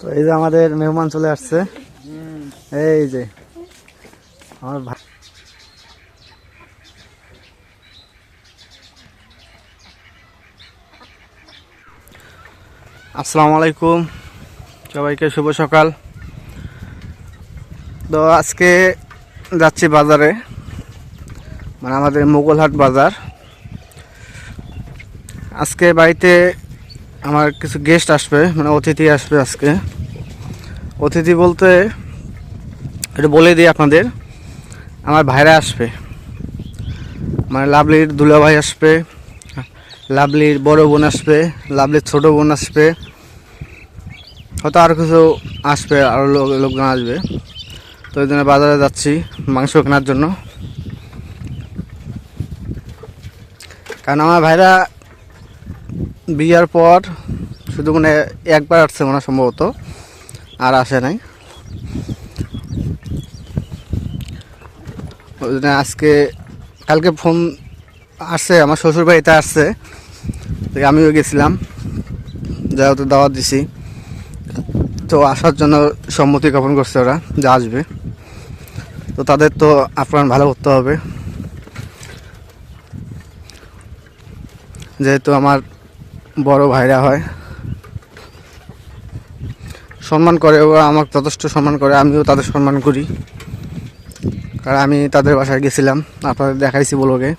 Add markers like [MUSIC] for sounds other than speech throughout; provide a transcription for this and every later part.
তো এই যে আমাদের মেহমান চলে আসছে। এই যে, আমার ভাই। আসসালামু আলাইকুম। সবাইকে শুভ সকাল। তো আজকে যাচ্ছি বাজারে। মানে আমাদের মোগলহাট বাজার। আজকে বাড়িতে আমার কিছু গেস্ট আসবে মানে অতিথি আসবে আজকে। অতিথি বলতে একটু বলে দিই আপনাদের, আমার ভাইরা আসবে। মানে লাভলির দুলাভাই আসবে, লাভলির বড় বোন আসবে, লাভলির ছোট বোন আসবে, হয়তো আরও কিছু আসবে আরও লোক লোকজন আসবে। তো ওই জন্য বাজারে যাচ্ছি মাংস কেনার জন্য। কারণ আমার ভাইরা বিয়ার পর শুধু মানে একবার আসছে মনে সম্ভবত, আর আসে নাই। ওই জন্য আজকে, কালকে ফোন আসছে, আমার শ্বশুর বাড়িতে আসছে। তো আমিও গেছিলাম, যেহেতু দাওয়াত দিছি। তো আসার জন্য সম্মতি জ্ঞাপন করছে ওরা, যা আসবে। তো তাদের তো আপ্যায়ন ভালো করতে হবে। যেহেতু আমার বড় ভাইরা হয়। সম্মান করে ওরা আমাকে যথেষ্ট সম্মান করে, আমিও তাদের সম্মান করি। কারণ আমি তাদের বাসায় গেছিলাম, আপনাদের দেখাইছি বলোকে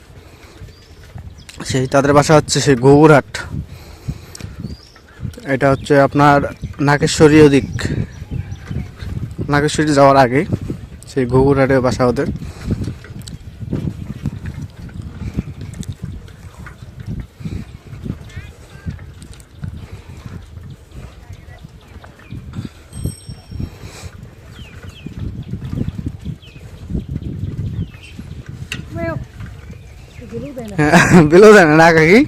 সেই তাদের বাসা হচ্ছে সেই গৌরহাট। এটা হচ্ছে আপনার নাগেশ্বরী দিক। নাগেশ্বরী যাওয়ার আগে সেই গৌরহাটের বাসা ওদের। বিলো জানে না কাকি?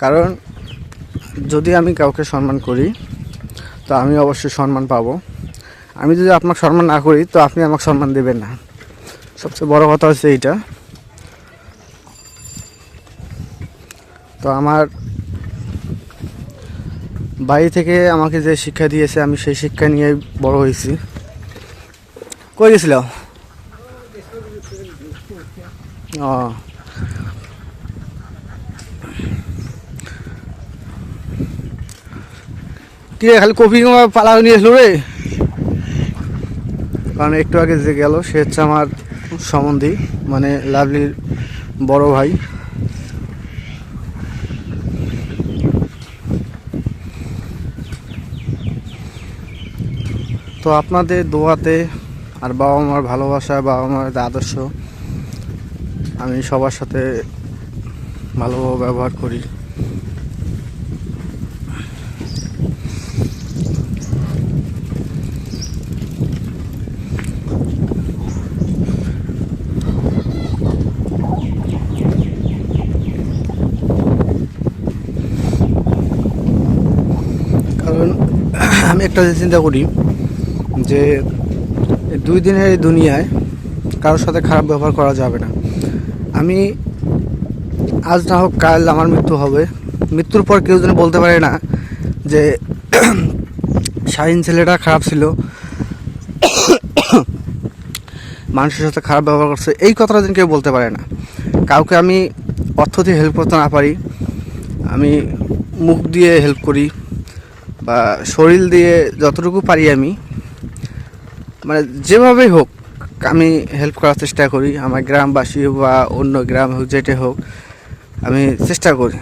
কারণ যদি আমি কাউকে সম্মান করি, তো আমি অবশ্যই সম্মান পাবো। আমি যদি আপনাকে সম্মান না করি, তো আপনি আমাকে সম্মান দেবেন না। সবচেয়ে বড় কথা হচ্ছে এইটা। তো আমার বাড়ি থেকে আমাকে যে শিক্ষা দিয়েছে, আমি সেই শিক্ষা নিয়ে বড় হয়েছি। কই গেছিল? ও কি রে, খালি কপি পালা নিয়ে আসলো রে? কারণ একটু আগে যে গেল, সে হচ্ছে আমার সম্বন্ধী মানে লাভলির বড় ভাই। তো আপনাদের দোয়াতে আর বাবা মার ভালোবাসা বাবা মার আদর্শ আমি সবার সাথে ভালোভাবে ব্যবহার করি। কারণ আমি একটা চিন্তা করি যে দুই দিনের এই দুনিয়ায় কারোর সাথে খারাপ ব্যবহার করা যাবে না। আমি আজ না হোক কাল আমার মৃত্যু হবে। মৃত্যুর পর কেউ যেন বলতে পারে না যে [COUGHS] শাহিন ছেলেটা খারাপ ছিল। [COUGHS] মানুষের সাথে খারাপ ব্যবহার করছে। এই কথাটা যেন কেউ বলতে পারে না। কাউকে আমি অর্থ দিয়ে হেল্প করতে না পারি। আমি মুখ দিয়ে হেল্প করি বা শরীর দিয়ে যতটুকু পারি আমি। মানে যেভাবেই হোক আমি হেল্প করার চেষ্টা করি। আমার গ্রামবাসী বা অন্য গ্রাম হোক, যেটা হোক, আমি চেষ্টা করি।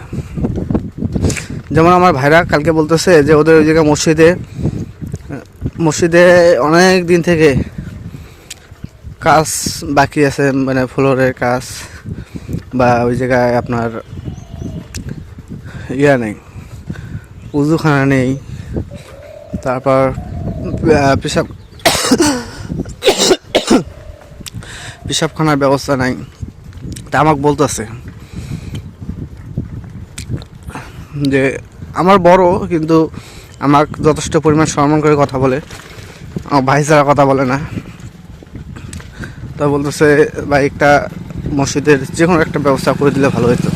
যেমন আমার ভাইরা কালকে বলতেছে যে, ওদের ওই জায়গায় মসজিদে মসজিদে অনেক দিন থেকে কাজ বাকি আছে মানে ফ্লোরের কাজ বা ওই জায়গায় আপনার ইয়া নেই, উজুখানা নেই। তারপর পেশাব পেশাবখানার ব্যবস্থা নাই। তা আমাকে বলতেছে যে, আমার বড়, কিন্তু আমার যথেষ্ট পরিমাণ সম্মান করে কথা বলে। আমার ভাই ছাড়া কথা বলে না। তা বলতেছে, ভাই, একটা মসজিদের যে কোনো একটা ব্যবস্থা করে দিলে ভালো হতো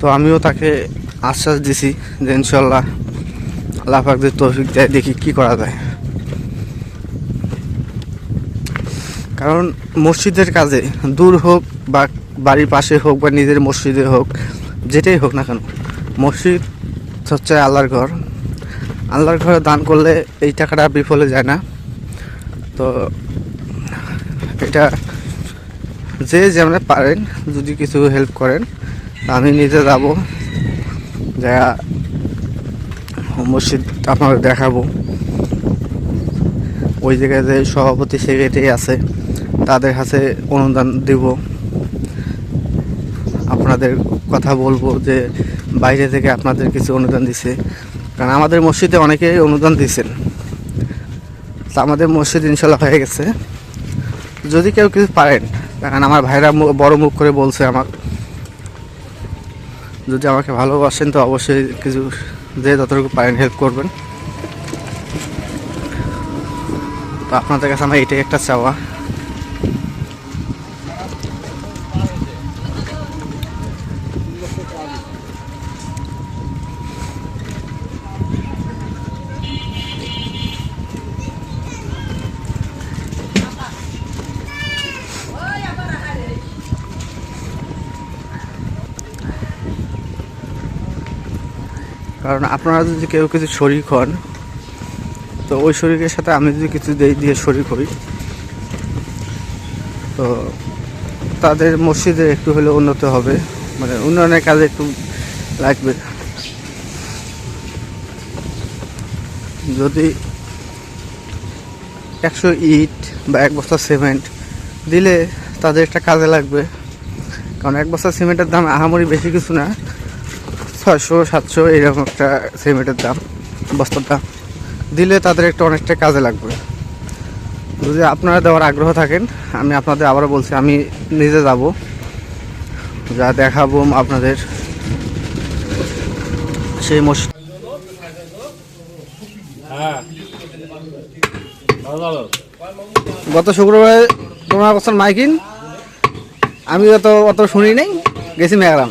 তো আমিও তাকে আশ্বাস দিছি যে ইনশাল্লাহ পাক তৌফিক দেয়, দেখি কি করা যায়। কারণ মসজিদের কাজে দূর হোক বা বাড়ির পাশে হোক বা নিজের মসজিদে হোক, যেটাই হোক না কেন, মসজিদ হচ্ছে আল্লাহর ঘর। আল্লাহর ঘরে দান করলে এই টাকাটা বিফলে যায় না। তো এটা যে যেমন পারেন, যদি কিছু হেল্প করেন আমি নিজে যাব। যা মসজিদ আপনাদের দেখাবো। ওই জায়গায় যে সভাপতি সেক্রেটারি আছে, তাদের কাছে অনুদান দেব। আপনাদের কথা বলব যে বাইরে থেকে আপনাদের কিছু অনুদান দিছে। কারণ আমাদের মসজিদে অনেকেই অনুদান দিয়েছেন। আমাদের মসজিদ ইনশাল্লাহ হয়ে গেছে। যদি কেউ কিছু পারেন, কারণ আমার ভাইরা বড় মুখ করে বলছে আমার যদি আমাকে ভালোবাসেন, তো অবশ্যই কিছু যে যতটুকু পারেন হেল্প করবেন। তো আপনাদের কাছে আমার এটাই একটা চাওয়া। কারণ আপনারা যদি কেউ কিছু শরিক হন, তো ওই শরীরের সাথে আমি যদি কিছু দিয়ে শরিক হই, তো তাদের মসজিদের একটু হলে উন্নত হবে। মানে উন্নয়নের কাজে একটু লাগবে। যদি একশো ইট বা এক বস্তা সিমেন্ট দিলে তাদের একটা কাজে লাগবে। কারণ এক বস্তা সিমেন্টের দাম আহামরি বেশি কিছু না। ছয়শো সাতশো এরকম একটা সিমেন্টের দাম বস্তার দাম। দিলে তাদের একটা অনেকটা কাজে লাগবে। যদি আপনারা দেওয়ার আগ্রহ থাকেন আমি আপনাদের আবারও বলছি আমি নিজে যাব। যা দেখাবো আপনাদের। সেই মসজিদ হ্যাঁ। গত শুক্রবারে তোমার বছর মাইকিন আমি অত অত শুনি নাই গেছি মেঘরাম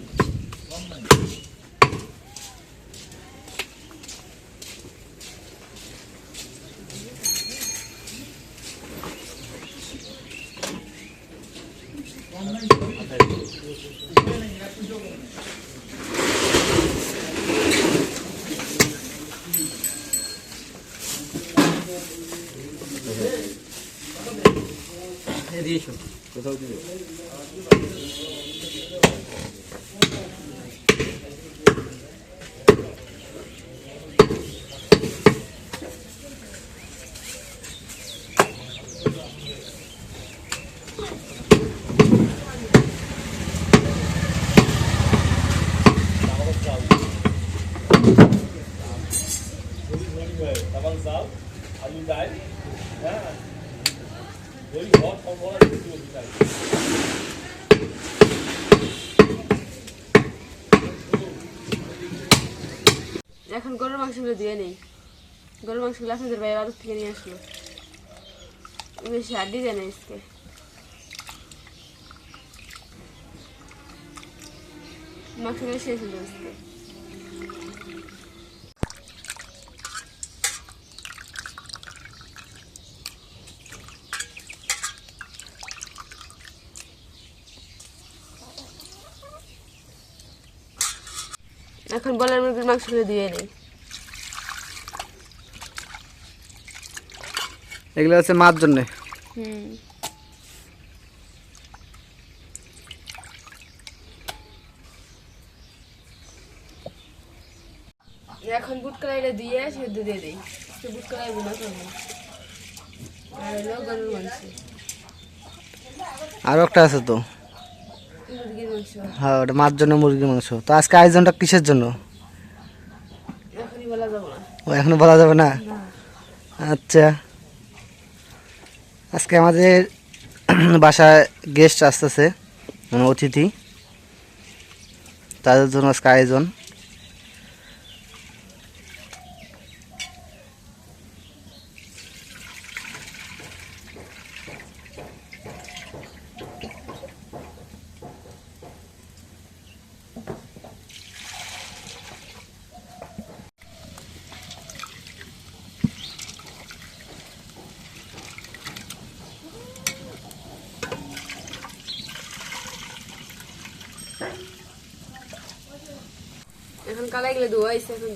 এখন গরুর মাংসগুলো দিয়ে নেই। গরুর মাংসগুলো আপনাদের বাইরে আদর থেকে নিয়ে আসলো। বেশি হাড্ডি দেয় না মাংসগুলো শেষ হলো আজকে। এখন বলার মুরগির মাংসগুলো দিয়ে নেই। এগুলো আছে মার জন্যে। হুম। এখন বুট কলাইটা দিয়ে সেদ্ধ দিয়ে দিই। সে বুট কলাই বোনা করব। আর হলো গরুর মাংস। আরও একটা আছে তো। মুরগির মাংস। হ্যাঁ ওটা মার জন্য মুরগির মাংস। তো আজকে আয়োজনটা কিসের জন্য? এখনই বলা যাব না। ও এখনও বলা যাবে না? না। আচ্ছা। আজকে আমাদের বাসায় গেস্ট আসতেছে মানে অতিথি। তাদের জন্য আজকে আয়োজন। এখন কালাই গেলে ধোয়াইছে এখন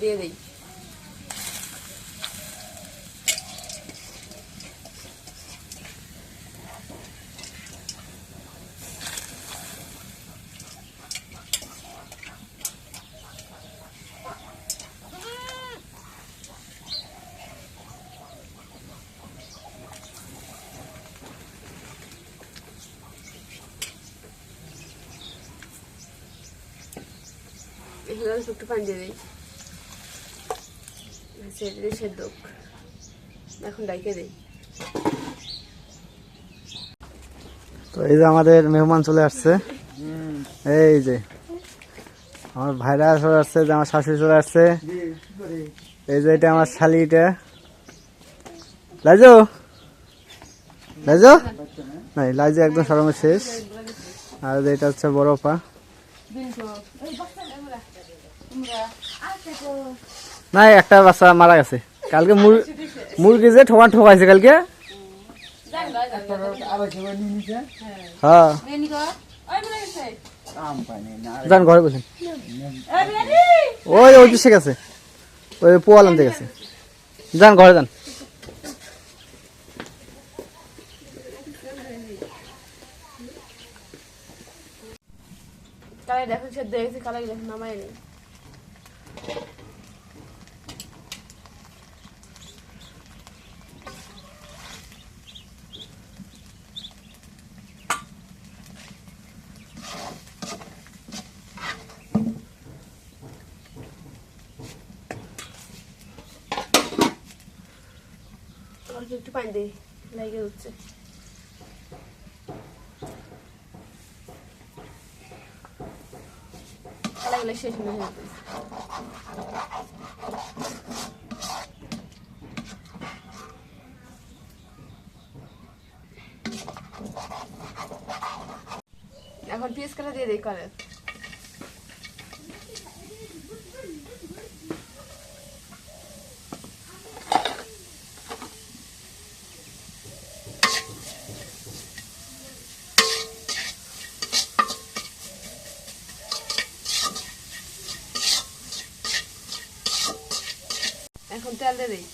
তো এই যে আমাদের মেহমান চলে আসছে। এই যে আমার ভাইরা চলে আসছে, যে আমার শাশুড়ি চলে আসছে। এই যে এটা আমার শালি এটা। লাইজো? লাইজো? নাই, লাইজো একদম সরমে শেষ। আর এটা হচ্ছে বড় পা নাই, একটা বাচ্চা মারা গেছে। কালকে মুর- মুরগি যে ঠোকা ঠোকাইছে কালকে। হ্যাঁ। যান, ঘরে বসেন। ওই ওই দিকে গেছে। ওই পোয়াল আনতে গেছে। যান, ঘরে যান। কালাই দেখুন সেদ্ধ হয়ে গেছে কালাই দেখুন নামাই নেই অল্প একটু পানি দিই লাগে উঠছে কালাই গেলে শেষ হয়ে এখন পিস করে দিয়ে দিই করে এখন তেল দিয়ে দিই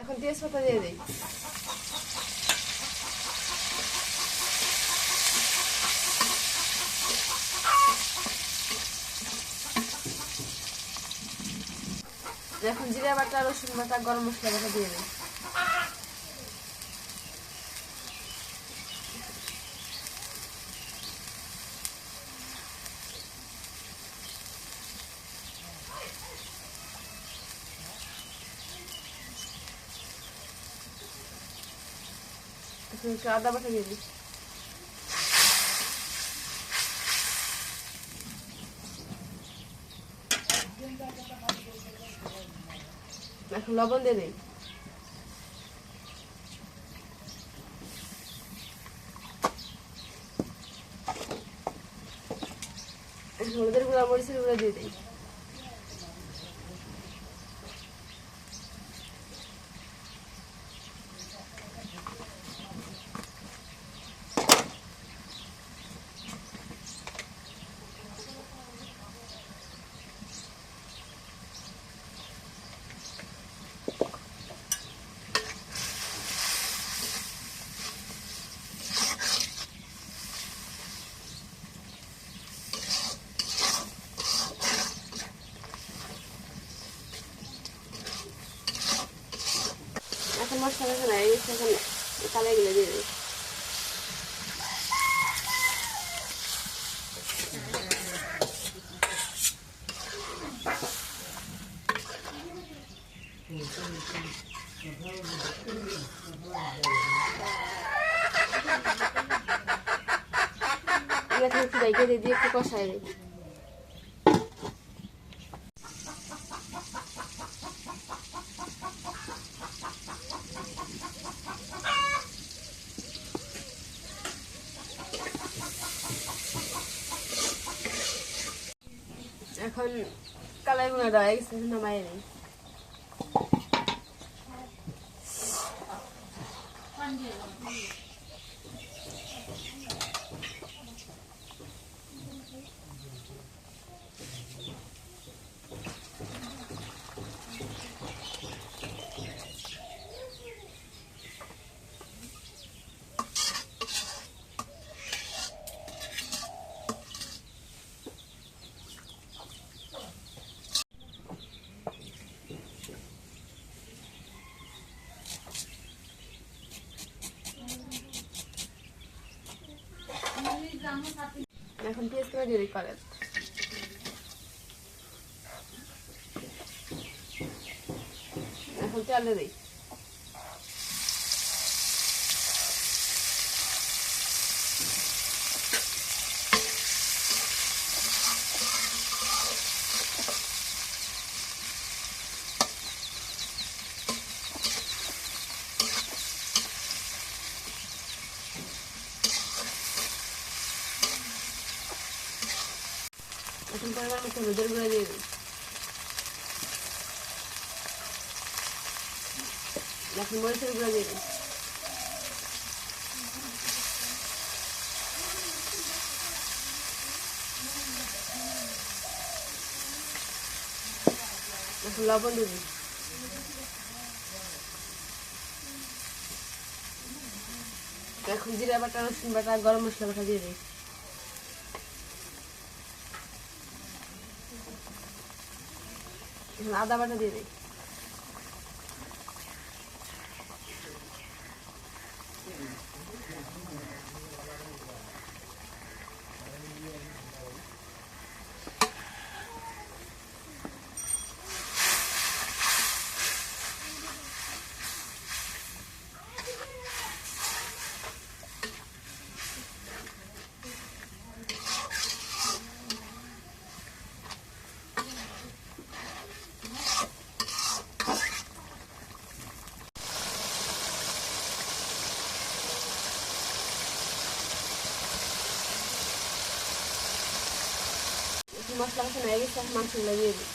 এখন তেজপাতা দিয়ে দিই এখন জিরা বাটা রসুন বাটা গরম মশলা বাটা দিয়ে দিই। আদা বাটা দিয়ে দিই এখন লবণ দিয়ে দিই। হলুদের গুঁড়া মরিচের গুঁড়া দিয়ে দিই। সঙ্গে এখন হয়ে গেছে এখন গেলে দিয়ে একটু এখন কালাই গুঁড়াটা হয়ে গেছে নামাই নেই এখন পেঁয়াজ করে দিয়ে করেন। এখন চালে দিই এখন পরিমাণ মতো হলুদের গুঁড়া দিয়ে দিই মরিচের গুঁড়া দিয়ে লবণ দিয়ে এখন জিরা বাটা, রসুন বাটা, গরম মশলা বাটা দিয়ে দিই। আদা বাটা দিয়ে দিই এখন মশলা কষানো হয়ে গেছে মাংসগুলো দিয়ে দিই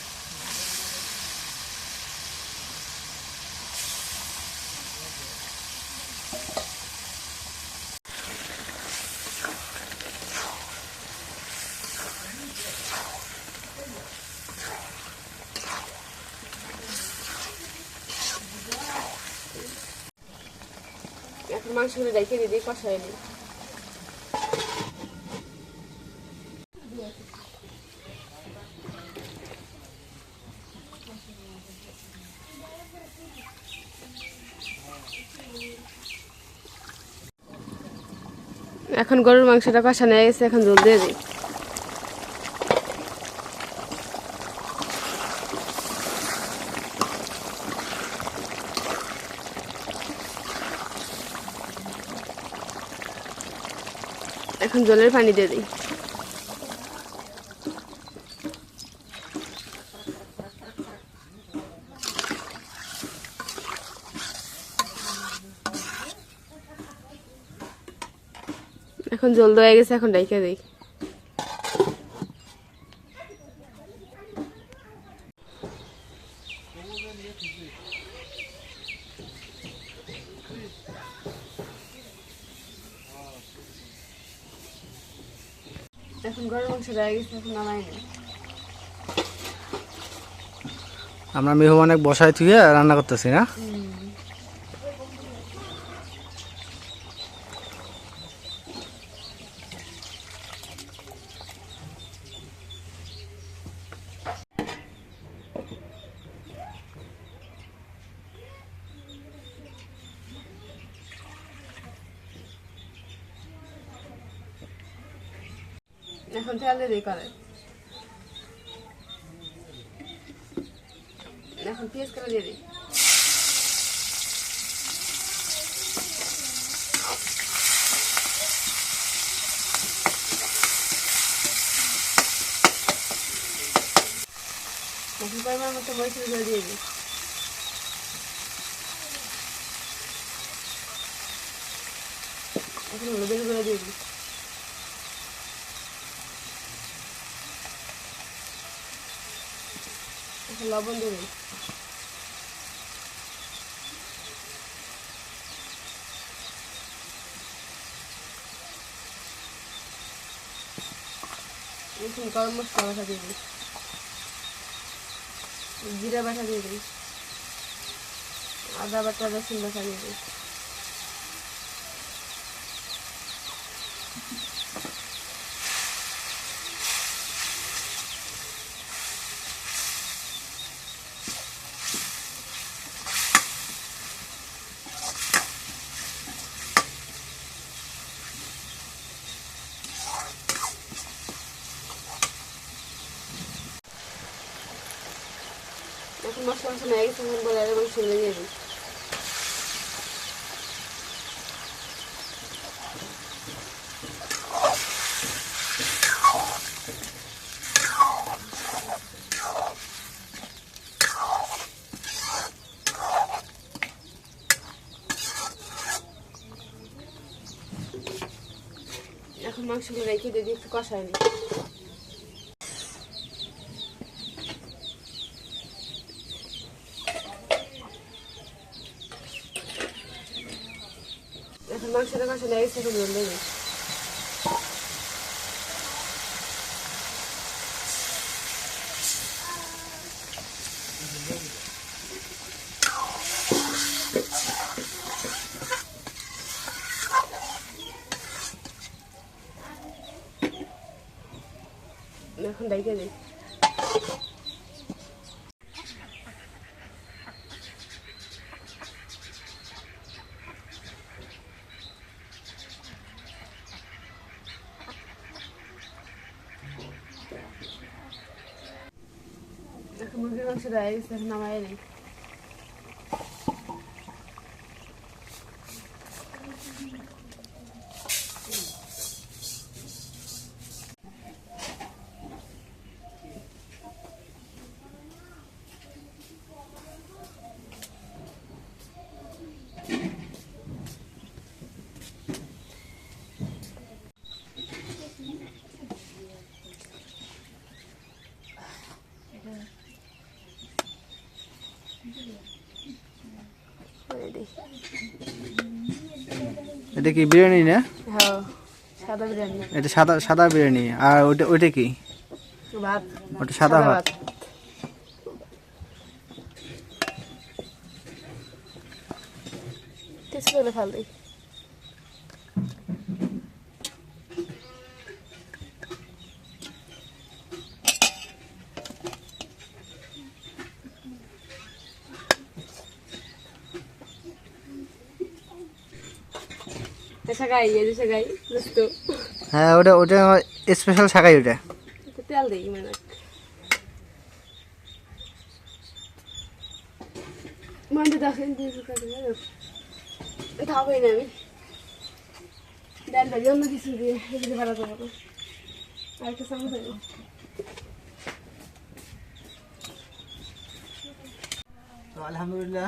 এখন মাংসগুলো দিয়ে দিই কষাই এখন গরুর মাংসটা কষানো হয়ে গেছে, এখন জল দিয়ে দিই। এখন জলের পানি দিয়ে দিই। এখন জল হয়ে গেছে এখন ডাইকে দিই। এখন গরম মাংস হয়ে গেছে এখন নামাই নেই। আমরা মেহমান এক বসায় থুয়ে রান্না করতেছি না? son tres de cada vez. pies que lo lleve. Me a mucho más que lo. লবণ দেবে গরম মশলা বাসা দিয়ে দিই জিরা বাসা দিয়ে দিই আদা বাটা রসুন বাসা দিয়ে দিই এখন মশলা মশলা হয়ে গেছে এখন বলে এবং শুনে দিয়ে দিই মাংসগুলো রেখে দিয়ে একটু কষায় নিই এখন মাংসটা কষানো হয়ে গেছে ডাইকে এখন মুরগির মাংস দেয় নামাই নেই করে দিই এটা কি বিরিয়ানি না? হ্যাঁ সাদা বিরিয়ানি। এটা সাদা সাদা বিরিয়ানি। আর ওইটা ওইটা কি? ভাত। ওটা সাদা ভাত। করে ফেল দিই হ্যাঁ ওটা ওটা স্পেশাল শাকাই ওটা। তেল দেই মানে। ডাল অন্য কিছু দিয়ে ভালো আর আলহামদুলিল্লাহ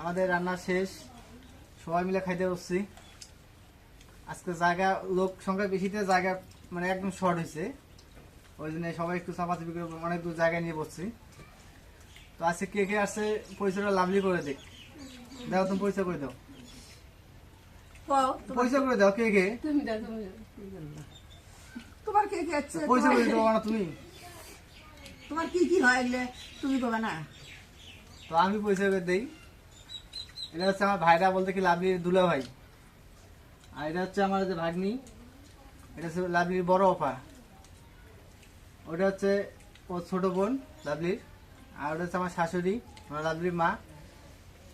আমাদের রান্না শেষ। সবাই মিলে খাইতে বসছি। আজকে জায়গা লোক সংখ্যা বেশিতে জায়গা মানে একদম শর্ট হয়েছে। ওই জন্য সবাই একটু চাপাচাপি করে অনেক দূর জায়গায় নিয়ে বসছি। তো আজকে কে কে আসছে পরিচয়টা লাভলি করে দিক দাও তুমি পরিচয় করে দাও। পরিচয় করে দাও কে কে? তুমি দাও তুমি তোমার কে কে আছে পরিচয় করে দেবো না তুমি। তোমার কি কি হয় এগুলো? তুমি কবে না। তো আমি পরিচয় করে দিই। এটা হচ্ছে আমার ভাইরা বলতে কি লাভলি দুলা ভাই আর এটা হচ্ছে আমার যে ভাগ্নি, এটা হচ্ছে লাভলির বড় অফা। ওটা হচ্ছে ও ছোট বোন লাভলির আর ওটা হচ্ছে আমার শাশুড়ি আমার লাভলির মা।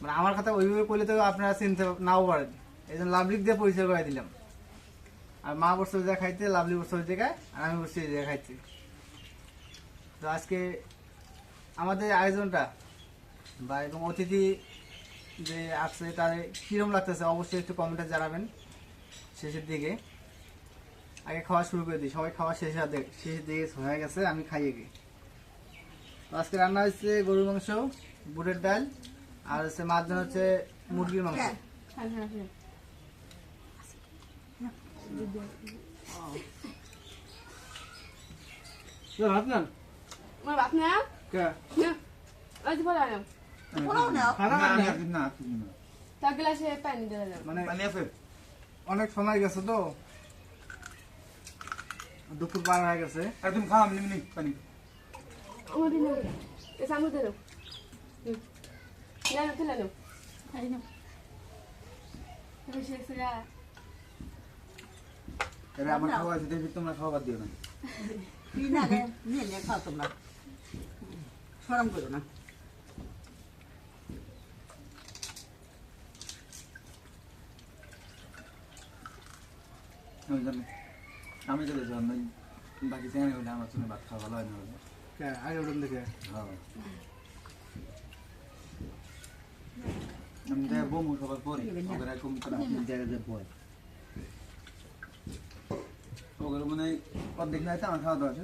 মানে আমার কথা ওইভাবে করলে তো আপনারা চিনতে নাও পারেন। এই জন্য লাভলিক দিয়ে পরিচয় করে দিলাম। আর মা বসে ওই জায়গায় খাইতে লাভলি বসে ওই জায়গায় আর আমি বসে এই জায়গায় খাইতে তো আজকে আমাদের আয়োজনটা বা এবং অতিথি যে আসছে তাদের কীরকম লাগতেছে, অবশ্যই একটু কমেন্টে জানাবেন। শেষের দিকে। আগে খাওয়া শুরু করে দিই। সবাই খাওয়া দিকে শেষের দিকে হয়ে গেছে আমি খাইয়ে গিয়ে তো আজকে রান্না হচ্ছে গরুর মাংস বুটের ডাল আর হচ্ছে মাছ ধরা হচ্ছে মুরগির মাংস। ভাত না। কে। তার গ্লাসে পানি মানে পানি আছে? অনেক সময় গেছে তো। দুপুর পার হয়ে গেছে। আর তুমি খাও, আমি নি, পানি। এ সামনে দিলাম না না তুলে নাও বেশি এসে এবার আমার খাওয়া আছে, দেখবি তোমরা খাওয়া দিও না। কি না রে নিয়ে নিয়ে খাও তোমরা। সরম করো না। আমি চলে বাকি হলে আমার সঙ্গে ভাত খাওয়া ভালো হয় না আগে ওরকম দেখে। হ্যাঁ। আমি যাই বমু সবার পরে, ওদের মানে অর্ধেক নাই তো আমার খাওয়া দাওয়া আছে,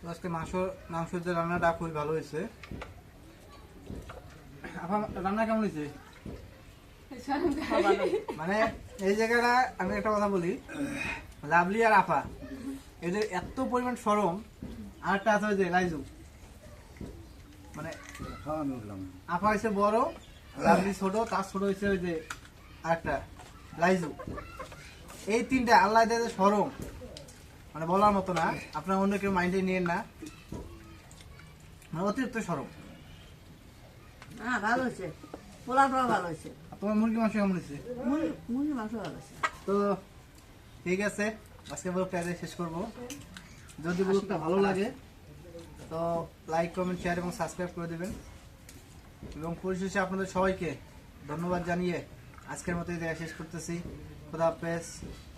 তো আজকে মাংস মাংসের যে রান্নাটা খুবই ভালো হয়েছে। আপা রান্না কেমন হয়েছে? মানে এই জায়গাটা আমি একটা কথা বলি। লাভলি আর আফা এদের এত পরিমাণ সরম আর একটা আছে ওই যে লাইজু মানে। আফা হয়েছে বড় লাভলি ছোট তার ছোট হয়েছে ওই যে আরেকটা লাইজু। এই তিনটা আল্লাহ দেয় যে সরম। মানে বলার মতো না আপনার অন্য কেউ মাইন্ডে নিয়েন না। মানে অতিরিক্ত সরম। হ্যাঁ ভালো হয়েছে। পোলাওটাও ভালো হয়েছে। তোমার মুরগি মাংস কেমন হয়েছে? মুরগি মুরগি মাংস ভালো তো ঠিক আছে আজকে ব্লগটা শেষ করব। যদি ব্লগটা ভালো লাগে তো লাইক কমেন্ট শেয়ার এবং সাবস্ক্রাইব করে দেবেন। এবং পরিশেষে আপনাদের সবাইকে ধন্যবাদ জানিয়ে আজকের মতো শেষ করতেছি। খুদা হাফেজ।